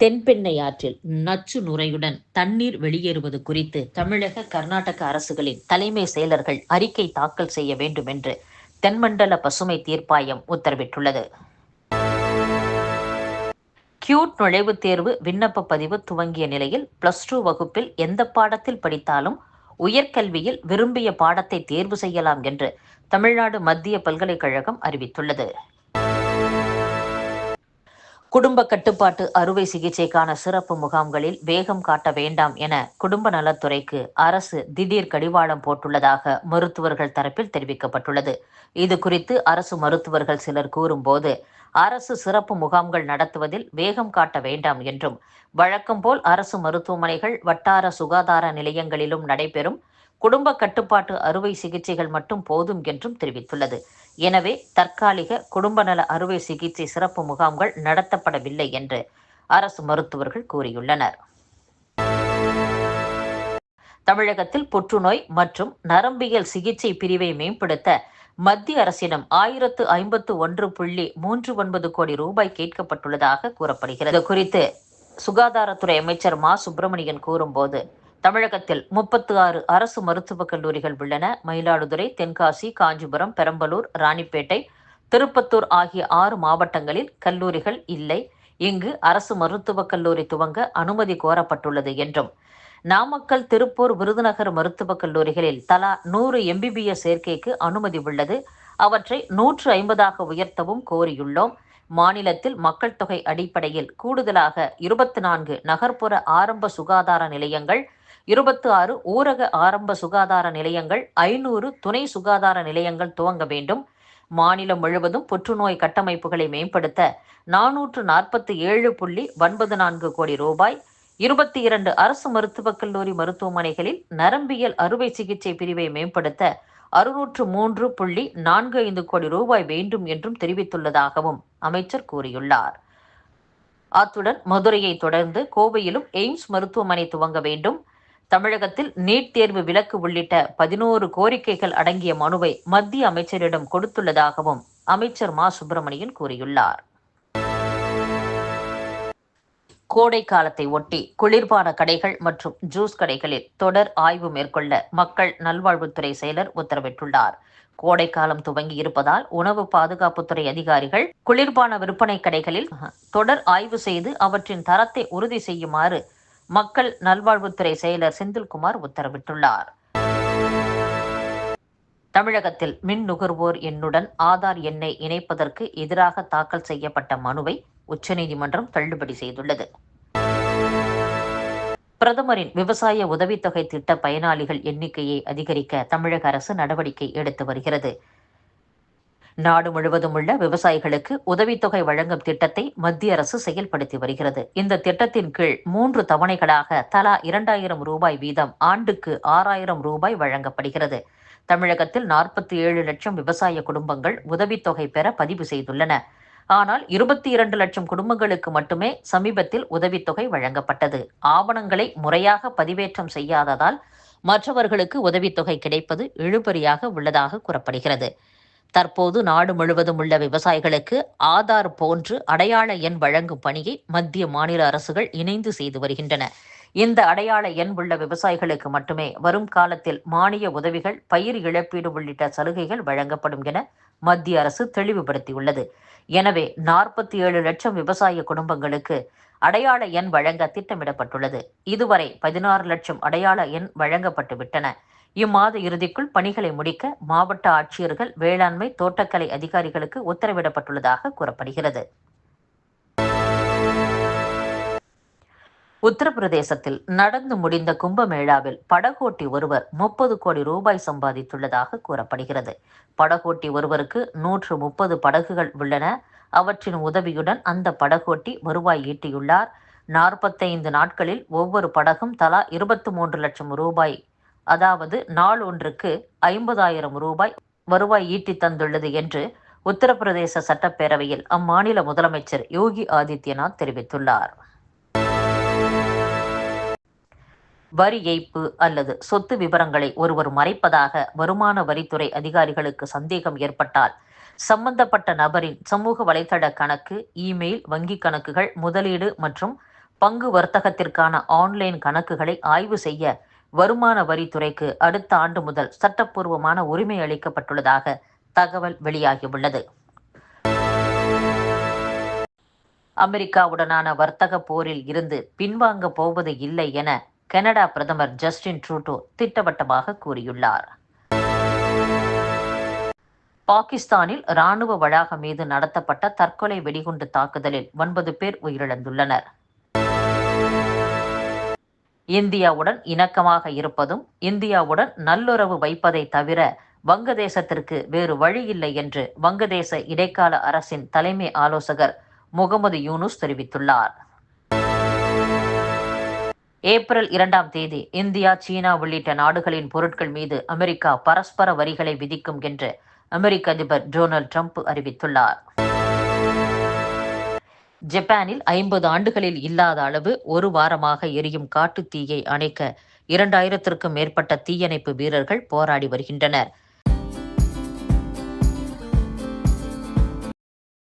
தென்பெண்ணை ஆற்றில் நச்சு நுரையுடன் தண்ணீர் வெளியேறுவது குறித்து தமிழக கர்நாடக அரசுகளின் தலைமை செயலர்கள் அறிக்கை தாக்கல் செய்ய வேண்டும் என்று தென்மண்டல பசுமை தீர்ப்பாயம் உத்தரவிட்டுள்ளது. கியூட் நுழைவுத் தேர்வு விண்ணப்ப பதிவு துவங்கிய நிலையில் பிளஸ் டூ வகுப்பில் எந்த பாடத்தில் படித்தாலும் உயர்கல்வியில் விரும்பிய பாடத்தை தேர்வு செய்யலாம் என்று தமிழ்நாடு மத்திய பல்கலைக்கழகம் அறிவித்துள்ளது. குடும்ப கட்டுப்பாட்டு அறுவை சிகிச்சைக்கான சிறப்பு முகாம்களில் வேகம் காட்ட வேண்டாம் என குடும்ப நலத்துறைக்கு அரசு திடீர் கடிவாளம் போட்டுள்ளதாக மருத்துவர்கள் தரப்பில் தெரிவிக்கப்பட்டுள்ளது. இது குறித்து அரசு மருத்துவர்கள் சிலர் கூறும்போது அரசு சிறப்பு முகாம்கள் நடத்துவதில் வேகம் காட்ட வேண்டாம் என்றும் வழக்கம் போல் அரசு மருத்துவமனைகள் வட்டார சுகாதார நிலையங்களிலும் நடைபெறும் குடும்ப கட்டுப்பாட்டு அறுவை சிகிச்சைகள் மட்டும் போதும் என்றும் தெரிவித்துள்ளது. எனவே தற்காலிக குடும்ப நல அறுவை சிகிச்சை சிறப்பு முகாம்கள் நடத்தப்படவில்லை என்று அரசு மருத்துவர்கள் கூறியுள்ளனர். தமிழகத்தில் புற்றுநோய் மற்றும் நரம்பியல் சிகிச்சை பிரிவை மேம்படுத்த மத்திய அரசிடம் ஆயிரத்து ஐம்பத்து ஒன்று புள்ளி மூன்று ஒன்பது கோடி ரூபாய் கேட்கப்பட்டுள்ளதாக கூறப்படுகிறது. குறித்து சுகாதாரத்துறை அமைச்சர் மா. சுப்பிரமணியன் கூறும்போது தமிழகத்தில் முப்பத்து ஆறு அரசு மருத்துவக் கல்லூரிகள் உள்ளன. மயிலாடுதுறை தென்காசி காஞ்சிபுரம் பெரம்பலூர் ராணிப்பேட்டை திருப்பத்தூர் ஆகிய ஆறு மாவட்டங்களில் கல்லூரிகள் இல்லை. இங்கு அரசு மருத்துவக் கல்லூரி துவங்க அனுமதி கோரப்பட்டுள்ளது என்றும். நாமக்கல் திருப்பூர் விருதுநகர் மருத்துவக் கல்லூரிகளில் தலா நூறு எம்பிபிஎஸ் சேர்க்கைக்கு அனுமதி உள்ளது. அவற்றை நூற்று ஐம்பதாக உயர்த்தவும் கோரியுள்ளோம். மாநிலத்தில் மக்கள் தொகை அடிப்படையில் கூடுதலாக இருபத்தி நான்கு நகர்ப்புற ஆரம்ப சுகாதார நிலையங்கள் இருபத்தி ஆறு ஊரக ஆரம்ப சுகாதார நிலையங்கள் ஐநூறு துணை சுகாதார நிலையங்கள் துவங்க வேண்டும். மாநிலம் முழுவதும் புற்றுநோய் கட்டமைப்புகளை மேம்படுத்த நானூற்று நாற்பத்தி ஏழு புள்ளி ஒன்பது நான்கு கோடி ரூபாய் இருபத்தி இரண்டு அரசு மருத்துவக் கல்லூரி மருத்துவமனைகளில் நரம்பியல் அறுவை சிகிச்சை பிரிவை மேம்படுத்த அறுநூற்று மூன்று புள்ளி நான்கு ஐந்து கோடி ரூபாய் வேண்டும் என்றும் தெரிவித்துள்ளதாகவும் அமைச்சர் கூறியுள்ளார். அத்துடன் மதுரையை தொடர்ந்து கோவையிலும் எய்ம்ஸ் மருத்துவமனை துவங்க வேண்டும். தமிழகத்தில் நீட் தேர்வு விலக்கு உள்ளிட்ட பதினோரு கோரிக்கைகள் அடங்கிய மனுவை மத்திய அமைச்சரிடம் கொடுத்துள்ளதாகவும் அமைச்சர் மா. சுப்பிரமணியன் கூறியுள்ளார். கோடை காலத்தை ஒட்டி குளிர்பான கடைகள் மற்றும் ஜூஸ் கடைகளில் தொடர் ஆய்வு மேற்கொள்ள மக்கள் நல்வாழ்வுத்துறை செயலர் உத்தரவிட்டுள்ளார். கோடை காலம் துவங்கி இருப்பதால் உணவு பாதுகாப்புத்துறை அதிகாரிகள் குளிர்பான விற்பனை கடைகளில் தொடர் ஆய்வு செய்து அவற்றின் தரத்தை உறுதி செய்யுமாறு மக்கள் நல்வாழ்வுத்துறை செயலர் செந்தில்குமார் உத்தரவிட்டுள்ளார். தமிழகத்தில் மின் நுகர்வோர் எண்ணுடன் ஆதார் எண்ணை இணைப்பதற்கு எதிராக தாக்கல் செய்யப்பட்ட மனுவை உச்சநீதிமன்றம் தள்ளுபடி செய்துள்ளது. பிரதமரின் விவசாய உதவித்தொகை திட்ட பயனாளிகள் எண்ணிக்கையை அதிகரிக்க தமிழக அரசு நடவடிக்கை எடுத்து வருகிறது. நாடு முழுவதும் உள்ள விவசாயிகளுக்கு உதவித்தொகை வழங்கும் திட்டத்தை மத்திய அரசு செயல்படுத்தி வருகிறது. இந்த திட்டத்தின் கீழ் மூன்று தவணைகளாக தலா இரண்டாயிரம் ரூபாய் வீதம் ஆண்டுக்கு ஆறாயிரம் ரூபாய் வழங்கப்படுகிறது. தமிழகத்தில் நாற்பத்தி ஏழு லட்சம் விவசாய குடும்பங்கள் உதவித்தொகை பெற பதிவு செய்துள்ளன. ஆனால் இருபத்தி இரண்டு லட்சம் குடும்பங்களுக்கு மட்டுமே சமீபத்தில் உதவித்தொகை வழங்கப்பட்டது. ஆவணங்களை முறையாக பதிவேற்றம் செய்யாததால் மற்றவர்களுக்கு உதவித்தொகை கிடைப்பது இழுபறியாக உள்ளதாக கூறப்படுகிறது. தற்போது நாடு முழுவதும் உள்ள விவசாயிகளுக்கு ஆதார் போன்று அடையாள எண் வழங்கும் பணியை மத்திய மாநில அரசுகள் இணைந்து செய்து வருகின்றன. இந்த அடையாள எண் உள்ள விவசாயிகளுக்கு மட்டுமே வரும் காலத்தில் மானிய உதவிகள் பயிர் இழப்பீடு உள்ளிட்ட சலுகைகள் வழங்கப்படும் என மத்திய அரசு தெளிவுபடுத்தியுள்ளது. எனவே நாற்பத்தி ஏழு லட்சம் விவசாய குடும்பங்களுக்கு அடையாள எண் வழங்க திட்டமிடப்பட்டுள்ளது. இதுவரை பதினாறு லட்சம் அடையாள எண் வழங்கப்பட்டு விட்டன. இம்மாத இறுதிக்குள் பணிகளை முடிக்க மாவட்ட ஆட்சியர்கள் வேளாண்மை தோட்டக்கலை அதிகாரிகளுக்கு உத்தரவிடப்பட்டுள்ளதாக கூறப்படுகிறது. உத்தரப்பிரதேசத்தில் நடந்து முடிந்த கும்பமேளாவில் படகோட்டி ஒருவர் முப்பது கோடி ரூபாய் சம்பாதித்துள்ளதாக கூறப்படுகிறது. படகோட்டி ஒருவருக்கு நூற்று முப்பது படகுகள் உள்ளன. அவற்றின் உதவியுடன் அந்த படகோட்டி வருவாய் ஈட்டியுள்ளார். நாற்பத்தைந்து நாட்களில் ஒவ்வொரு படகும் தலா இருபத்தி மூன்று லட்சம் ரூபாய் அதாவது நாள் ஒன்றுக்கு ஐம்பதாயிரம் ரூபாய் வருவாய் ஈட்டி தந்துள்ளது என்று உத்தரப்பிரதேச சட்டப்பேரவையில் அம்மாநில முதலமைச்சர் யோகி ஆதித்யநாத் தெரிவித்துள்ளார். வரி ஏய்ப்பு அல்லது சொத்து விவரங்களை ஒருவர் மறைப்பதாக வருமான வரித்துறை அதிகாரிகளுக்கு சந்தேகம் ஏற்பட்டால் சம்பந்தப்பட்ட நபரின் சமூக வலைதள கணக்கு இமெயில் வங்கி கணக்குகள் முதலீடு மற்றும் பங்கு வர்த்தகத்திற்கான ஆன்லைன் கணக்குகளை ஆய்வு செய்ய வருமான வரித்துறைக்கு அடுத்த ஆண்டு முதல் சட்டப்பூர்வமான உரிமை அளிக்கப்பட்டுள்ளதாக தகவல் வெளியாகியுள்ளது. அமெரிக்காவுடனான வர்த்தக போரில் இருந்து பின்வாங்க போவது இல்லை என கனடா பிரதமர் ஜஸ்டின் ட்ரூடோ திட்டவட்டமாக கூறியுள்ளார். பாகிஸ்தானில் ராணுவ வளாகம் மீது நடத்தப்பட்ட தற்கொலை வெடிகுண்டு தாக்குதலில் ஒன்பது பேர் உயிரிழந்துள்ளனர். இந்தியாவுடன் இணக்கமாக இருப்பதும் இந்தியாவுடன் நல்லுறவு வைப்பதை தவிர வங்கதேசத்திற்கு வேறு வழியில்லை என்று வங்கதேச இடைக்கால அரசின் தலைமை ஆலோசகர் முகமது யூனுஸ் தெரிவித்துள்ளார். ஏப்ரல் இரண்டாம் தேதி இந்தியா சீனா உள்ளிட்ட நாடுகளின் பொருட்கள் மீது அமெரிக்கா பரஸ்பர வரிகளை விதிக்கும் என்று அமெரிக்க அதிபர் டொனால்ட் ட்ரம்ப் அறிவித்துள்ளார். ஜப்பானில் ஐம்பது ஆண்டுகளில் இல்லாத அளவு ஒரு வாரமாக எரியும் காட்டுத் தீயை அணைக்க இரண்டாயிரத்திற்கும் மேற்பட்ட தீயணைப்பு வீரர்கள் போராடி வருகின்றனர்.